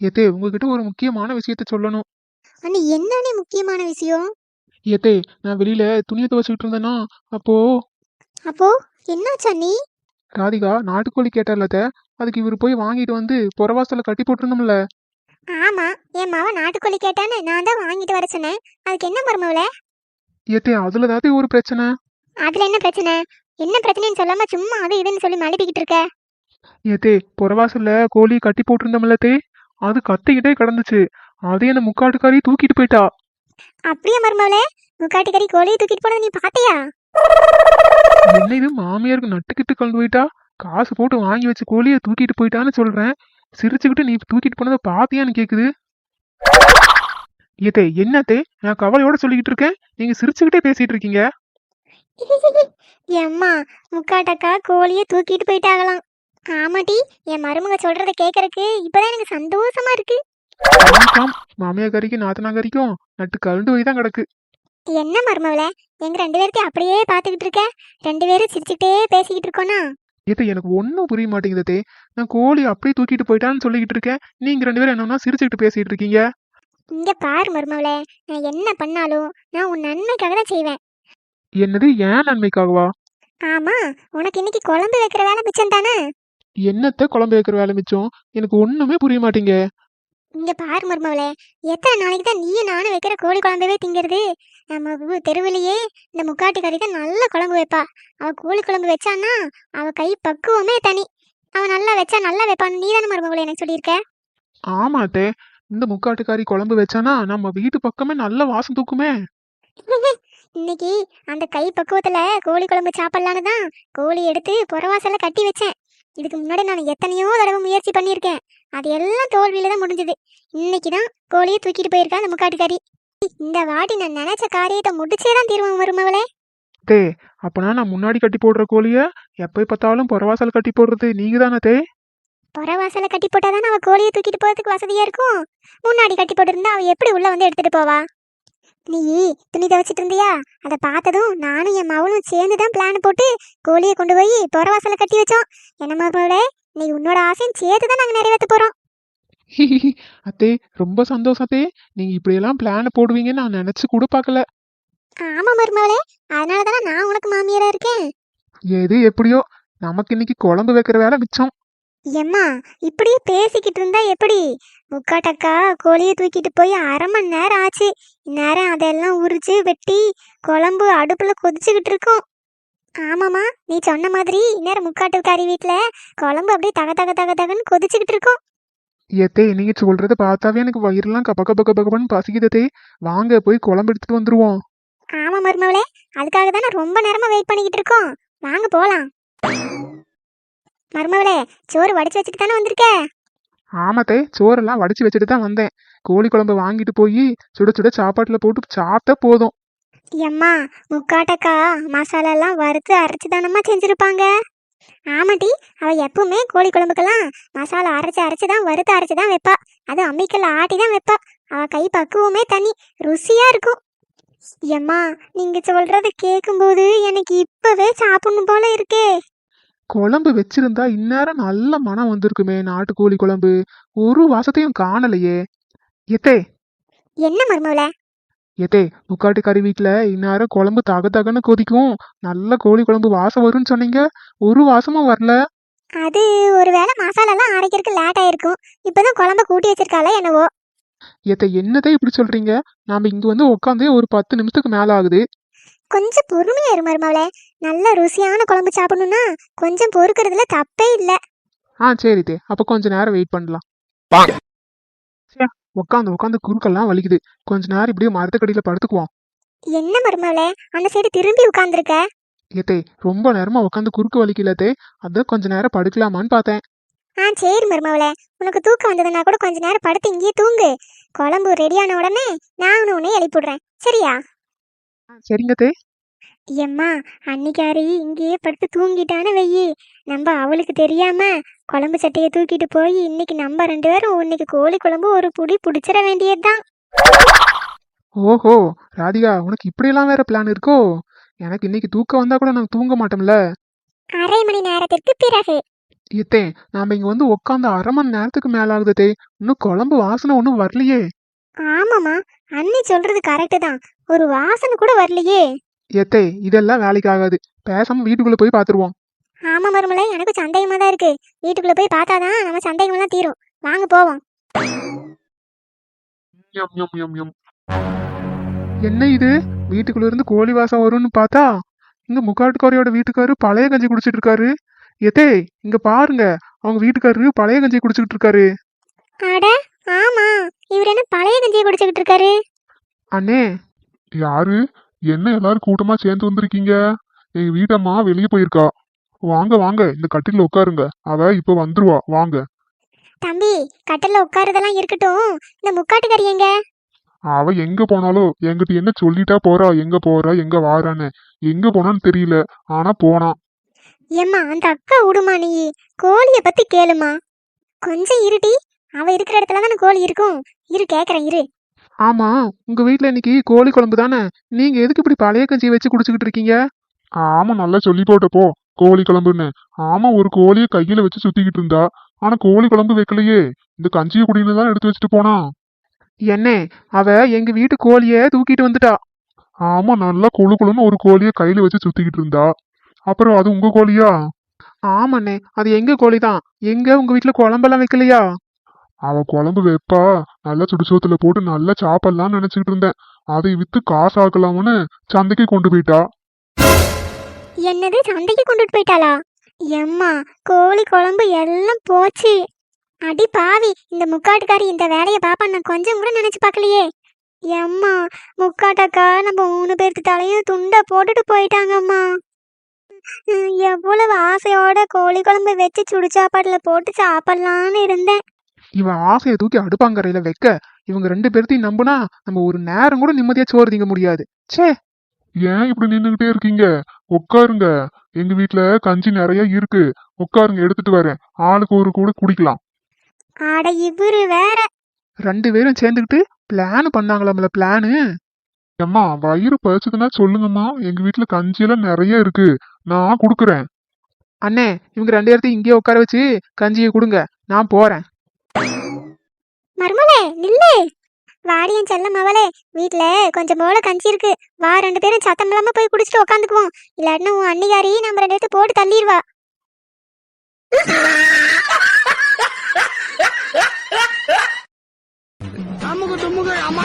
ஏத்தே உங்ககிட்ட ஒரு முக்கியமான விஷயத்த சொல்லணும். அண்ணி என்னன்னு முக்கியமான விஷயம்? ஏத்தே நான் வெளியில துணியை துவைச்சிட்டு இருந்தேனா? அப்போ? அப்போ? என்னாச்சு அண்ணி? ராதிகா நாட்டுக்கோழி கேட்டார்லத்த அதுக்கு இவர் போய் வாங்கிட்டு வந்து புறவாசல கட்டி போட்டிருந்தோம்ல. ஆமா என் மாவ நாட்டுக்கோழி கேட்டான்னு நான் தான் வாங்கிட்டு வர சொன்னேன். அதுக்கு என்ன மருமவள ஏத்தே அதுல தாத்தே ஒரு பிரச்சனை. அதுல என்ன பிரச்சனை? என்ன பிரச்சனைன்னு சொல்லாம சும்மா அது இதுன்னு சொல்லி மழுப்பிக்கிட்டு இருக்க? ஏத்தே புறவாசல்ல கோழி கட்டி போட்டிருந்தோம்ல தே அது கத்திக்கிட்டே கிடந்துச்சு. அதே அந்த முக்காட்டுக்காரி தூக்கிட்டு போயிட்டா. அப்படியே மருமவளே முக்காட்டி கறி கோழியை தூக்கிட்டு போனது நீ பாத்தியா என்ன இது? மாமியாருக்கு நட்டுக்கிட்டு கலந்து போயிட்டா? காசு போட்டு வாங்கி வச்ச கோழியை தூக்கிட்டு போயிட்டான்னு சொல்றேன். சிரிச்சுக்கிட்டு நீ தூக்கிட்டு போனதை பாத்தியான்னு கேக்குது. ஏத்தே என்னத்தே நான் கவலையோட சொல்லிக்கிட்டு இருக்கேன். நீங்க சிரிச்சுக்கிட்டே பேசிட்டு இருக்கீங்க. எம்மா முக்காட்டக்கா கோழியை தூக்கிட்டு போயிட்டாங்களாம். ஆமாட்டி என் மருமக சொல்றத கேக்குறக்கு இப்பதான் எனக்கு சந்தோஷமா இருக்கு. மாமியாக்காரிக்கும் நாத்தனாக்காரிக்கும் நட்டு கலண்டு போய் தான் கிடக்கு. என்ன மருமவள எங்க ரெண்டு பேர்த்தையும் அப்படியே பாத்துக்கிட்டு இருக்க? ரெண்டு பேரும் சிரிச்சுக்கிட்டே பேசிக்கிட்டு இருக்கோனா ஏத்த எனக்கு ஒன்றும் புரிய மாட்டேங்குதே நான் கோழி அப்படியே தூக்கிட்டு போயிட்டான்னு சொல்லிக்கிட்டு இருக்கேன். நீங்க ரெண்டு பேரும் என்னன்னா சிரிச்சுக்கிட்டு பேசிட்டு இருக்கீங்க. இங்க பாரு மருமவளே நான் என்ன பண்ணாலும் நான் உன் நன்மைக்காக தான் செய்வேன். என்னது ஏன் நன்மைக்காகவா? ஆமா உனக்கு இன்னைக்கு குழம்பு வைக்கிற வேலை மிச்சம் தானே? என்னத்த குழம்பு வைக்கிற வேலை மிச்சம்? எனக்கு ஒண்ணுமே புரிய மாட்டேங்க. இங்க பாரு மருமவளே எத்தனை நாளைக்கு தான் நீயும் நானும் வைக்கிற கோழி குழம்பவே திங்கிறது? நம்ம தெருவுலயே இந்த முக்காட்டு கறி தான் நல்ல குழம்பு வைப்பா. அவ கோழி குழம்பு வச்சான்னா அவ கை பக்குவமே தனி. அவ நல்லா வச்சா நல்லா வைப்பான்னு நீ தானே மருமவளே எனக்கு சொல்லியிருக்க? ஆமாத்தே இந்த முக்காட்டுக்காரி குழம்பு வச்சானா நம்ம வீட்டு பக்கமே நல்ல வாசம் தூக்குமே. இன்னைக்கு அந்த கை பக்குவத்துல கோழி குழம்பு சாப்பிடலான்னு தான் கோழி எடுத்து புறவாசல்ல கட்டி வச்சேன். இதுக்கு முன்னாடி நான் எத்தனையோ தடவை முயற்சி பண்ணியிருக்கேன். அது எல்லாம் தோல்வியில தான் முடிஞ்சது. இன்னைக்கு தான் கோழியை தூக்கிட்டு போயிருக்கா அந்த முக்காட்டுக்காரி. இந்த வாட்டி நான் நினைச்ச காரியத்தை முடிச்சே தான் தீர்வோம் மருமவளே தே அப்பனா நான் முன்னாடி கட்டி போடுற கோழிய எப்ப பார்த்தாலும் புறவாசல் கட்டி போடுறது நீங்க தானே தே? புறவாசல்ல கட்டி போட்டாதானே அவ கோழியை தூக்கிட்டு போறதுக்கு வசதியா இருக்கும்? முன்னாடி கட்டி போட்டிருந்தா அவ எப்படி உள்ள வந்து எடுத்துட்டு போவா? நீ துணி துவைச்சிட்டு இருந்தியா? அதை பார்த்ததும் நானும் என் மவளும் சேர்ந்து தான் பிளான் போட்டு கோழியை கொண்டு போய் புறவாசல்ல கட்டி வச்சோம். என்ன மருமகளே நீ உன்னோட ஆசையும் சேர்த்து தான் நாங்க நிறைவேற்ற போறோம். அத்தே ரொம்ப சந்தோஷம் அத்தே. நீங்க இப்படியெல்லாம் பிளான் போடுவீங்கன்னு நான் நினைச்சு கூட பார்க்கல. ஆமா மருமகளே அதனால தானே நான் உனக்கு மாமியாரா இருக்கேன்? எது எப்படியோ நமக்கு இன்னைக்கு குழம்பு வைக்கிற வேலை மிச்சம். எம்மா இப்படியே பேசிக்கிட்டு இருந்தா எப்படி? முக்காட்டக்கா கோழியை தூக்கிட்டு போய் அரை மணி நேரம் ஆச்சு. இந்நேரம் அதெல்லாம் உரிச்சு வெட்டி குழம்பு அடுப்புல கொதிச்சுக்கிட்டு இருக்கும். ஆமாம்மா நீ சொன்ன மாதிரி இந்நேரம் முக்காட்டுக்காரி வீட்ல குழம்பு அப்படியே தக தக தக தகன்னு கொதிச்சுக்கிட்டு இருக்கும். ஏத்தே நீங்க சொல்றத பார்த்தாவே எனக்கு வயிறுலாம் கப கப கப கபன்னு பசிக்குதே வாங்க போய் குழம்பு எடுத்துட்டு வந்துருவோம். ஆமா மருமவளே அதுக்காக தானே ரொம்ப நேரமா வெயிட் பண்ணிக்கிட்டு இருக்கோம். வாங்க போலாம். மருமவளே சோறு வடிச்சு வச்சுட்டு தானே வந்திருக்க? ஆமாத்தே சோறெல்லாம் வடிச்சு வச்சுட்டு தான் வந்தேன். கோழி குழம்பு வாங்கிட்டு போய் சுட சுட சாப்பாட்டுல போட்டு சாப்பிட்டா போதும். எம்மா முக்காட்டக்கா மசாலா எல்லாம் வறுத்து அரைச்சு தானம்மா செஞ்சிருப்பாங்க? ஆமாட்டி அவ எப்பவுமே கோழி குழம்புக்கெல்லாம் மசாலா அரைச்சு அரைச்சு தான் வறுத்து அரைச்சு தான் வைப்பா. அது அம்மிக்கல்ல ஆட்டி தான் வைப்பா. அவ கை பக்குவமே தனி ருசியா இருக்கும். எம்மா நீங்க சொல்றத கேட்கும்போது எனக்கு இப்பவே சாப்பிடணும் போல இருக்கே. குழம்பு வச்சிருந்தா இந்நேரம் நல்ல மனம் வந்திருக்குமே நாட்டுக்கோழி குழம்பு. ஒரு வாசத்தையும் காணலையே. எத்தே. என்ன மருமவள எத்தே முக்காட்டுக்காரி வீட்ல இந்நேரம் குழம்பு தக தகன்னு கொதிக்கும். நல்ல கோழி குழம்பு வாசம் வரும்னு சொன்னீங்க. ஒரு வாசமும் வரல. அது ஒருவேளை மசாலாலாம் அரைக்கிறதுக்கு லேட் ஆயிருக்கும். இப்பதான் குழம்ப கூட்டி வச்சிருக்காளே என்னவோ. எத்த என்னதே இப்படி சொல்றீங்க? நாம இங்க வந்து உட்காந்தே ஒரு பத்து நிமிஷத்துக்கு மேல ஆகுது. கொஞ்சம் பொறுமையா இரு மருமவளே நல்ல ருசியான குழம்பு சாப்பிடணும்னா கொஞ்சம் பொறுக்கிறதுல தப்பே இல்ல. ஆ சரி தே. அப்ப கொஞ்ச நேரம் வெயிட் பண்ணலாம். ச்சே, உட்காந்து உட்காந்து குறுக்கெல்லாம் வலிக்குது. கொஞ்ச நேரம் இப்படியே மரத்துக்கடியில படுத்துக்குவோம். என்ன மருமவளே அந்த சைடு திரும்பி உட்கார்ந்துருக்க ஏத்தே ரொம்ப நேரமா உட்காந்து குறுக்கு வலிக்கலத்தே அதான் கொஞ்ச நேரம் படுக்கலாமான்னு பார்த்தேன். ஆ சரி மருமவளே உனக்கு தூக்கம் வந்ததுன்னா கூட கொஞ்ச நேரம் படுத்து இங்கேயே தூங்கு. குழம்பு ரெடியான உடனே நான் உன்னை எழுப்பிடுறேன் சரியா? ஆ, சரிங்க தே எம்மா அன்னிக்காரி இங்கேயே படுத்து தூங்கிட்டான்னு வெயி. நம்ம அவளுக்கு தெரியாம குழம்பு சட்டையை தூக்கிட்டு போய் இன்னைக்கு நம்ம ரெண்டு பேரும் இன்னைக்கு கோழி குழம்பு ஒரு புடி புடிச்சிட வேண்டியதுதான். ஓஹோ ராதிகா உனக்கு இப்படியெல்லாம் வேற பிளான் இருக்கோ? எனக்கு இன்னைக்கு தூக்கம் வந்தா கூட நான் தூங்க மாட்டோம்ல. அரை மணி நேரத்திற்கு பிறகு. ஏத்தே நாம இங்க வந்து உட்காந்து அரை மணி நேரத்துக்கு மேல ஆகுதே இன்னும் குழம்பு வாசனை ஒன்றும் வரலையே. ஆமாம்மா அண்ணி சொல்றது கரெக்டு தான். ஒரு வாசனை கூட வரலையே. ஏத்தே இதெல்லாம் வேலைக்கு ஆகாது. பேசாம வீட்டுக்குள்ள போய் பாத்துருவோம். ஆமா மருமலை எனக்கு சந்தேகமா தான் இருக்கு. வீட்டுக்குள்ள போய் பார்த்தாதான் நம்ம சந்தேகம்லாம் தீரும். வாங்க போவோம். Yum, yum, yum, yum. என்ன இது? வீட்டுக்குள்ள இருந்து கோழி வாசம் வரும்னு பார்த்தா இங்க முக்காட்டுக்காரியோட வீட்டுக்காரு பழைய கஞ்சி குடிச்சிட்டு இருக்காரு. எதே இங்க பாருங்க. அவங்க வீட்டுக்காரரு பழைய கஞ்சி குடிச்சிட்டு இருக்காரு. அட ஆமா. இவர் என்ன பழைய கஞ்சியை குடிச்சுக்கிட்டு இருக்காரு? அண்ணே யாரு? என்ன எல்லாரும் கூட்டமா சேர்ந்து வந்திருக்கீங்க? எங்க வீட்டம்மா வெளியே போயிருக்கா. வாங்க வாங்க இந்த கட்டில உட்காருங்க. அவ இப்ப வந்துருவா. வாங்க. தம்பி கட்டில உட்காருதெல்லாம் இருக்கட்டும். இந்த முக்காட்டுக்கறி எங்க? அவ எங்க போனாலும் என்கிட்ட என்ன சொல்லிட்டா போறா? எங்க போறா? எங்க வாரான்னு. எங்க போனான்னு தெரியல. ஆனா போனா. ஏம்மா அந்த அக்கா விடுமா நீ? கோழிய பத்தி கேளுமா. கொஞ்சம் இருடி. அவ இருக்கிற இடத்துல தானே கோழி இருக்கும்? இரு கேக்குறேன் இரு. ஆமா உங்க வீட்ல இன்னைக்கு கோழி குழம்பு தானே? நீங்க எதுக்கு இப்படி பழைய கஞ்சி வச்சு குடிச்சுக்கிட்டு இருக்கீங்க? ஆமா நல்லா சொல்லி போட்ட போ கோழி குழம்புன்னு. ஆமா ஒரு கோழிய கையில வச்சு சுத்திக்கிட்டு இருந்தா ஆனா கோழி குழம்பு வைக்கலையே. இந்த கஞ்சிய குடின்னு தான் எடுத்து வச்சுட்டு போனா. என்ன அவ எங்க வீட்டு கோழிய தூக்கிட்டு வந்துட்டா. ஆமா நல்லா குழு குழுன்னு ஒரு கோழிய கையில வச்சு சுத்திக்கிட்டு இருந்தா. அப்புறம் அது உங்க கோழியா? ஆமாண்ணே அது எங்க கோழி தான் எங்க உங்க வீட்ல குழம்பெல்லாம் வைக்கலையா? அவ குழம்பு வைப்பா நல்லா சுடுசோத்துல போட்டு நல்லா சாப்பிடலாம்னு நினைச்சுக்கிட்டு இருந்தேன். அதை வித்து காசு ஆக்கலாம்னு சந்தைக்கு கொண்டு போயிட்டா. என்னது சந்தைக்கு கொண்டுட்டு போயிட்டாளா? எம்மா கோழி குழம்பு எல்லாம் போச்சு. அடி பாவி இந்த முக்காட்டுக்காரி இந்த வேலையை பாப்பா நான் கொஞ்சம் கூட நினைச்சு பார்க்கலையே. எம்மா முக்காட்டக்கா நம்ம மூணு பேர்த்து தலையும் துண்டை போட்டுட்டு போயிட்டாங்கம்மா. எவ்வளவு ஆசையோட கோழி குழம்பு வச்சு சுடு சாப்பாடுல போட்டு சாப்பிடலான்னு இருந்தேன். இவன் ஆசையை தூக்கி அடுப்பாங்கரையில வைக்க இவங்க ரெண்டு பேர்த்தையும் நம்புனா நம்ம ஒரு நேரம் கூட நிம்மதியா சோறு திங்க முடியாது. ச்சே! ஏன் இப்படி நின்னுகிட்டே இருக்கீங்க? உட்காருங்க. எங்க வீட்ல கஞ்சி நிறைய இருக்கு. உட்காருங்க எடுத்துட்டு வரேன். ஆளுக்கு ஒரு கூட குடிக்கலாம். அட இவரு வேற. ரெண்டு பேரும் சேர்ந்துக்கிட்டு பிளான் பண்ணாங்களாம்ல பிளானு அம்மா வயிறு பறிச்சதுன்னா சொல்லுங்கம்மா. எங்க வீட்ல கஞ்சி எல்லாம் நிறைய இருக்கு. நான் குடுக்குறேன். அண்ணே இவங்க ரெண்டு பேர்த்தையும் இங்கேயே உட்கார வச்சு கஞ்சியை கொடுங்க. நான் போறேன். மருமலே நில்லு. வாடியன் செல்ல மவளே வீட்ல கொஞ்சம் போல கஞ்சி இருக்கு. வா ரெண்டு பேரும் சத்தம் இல்லாம போய் குடிச்சிட்டு உட்காந்துக்குவோம் இல்லாட்டினா உன் அன்னிகாரி நம்ம ரெண்டு பேர்த்து போட்டு தள்ளிடுவா. அமுகு துமுகு அம்மா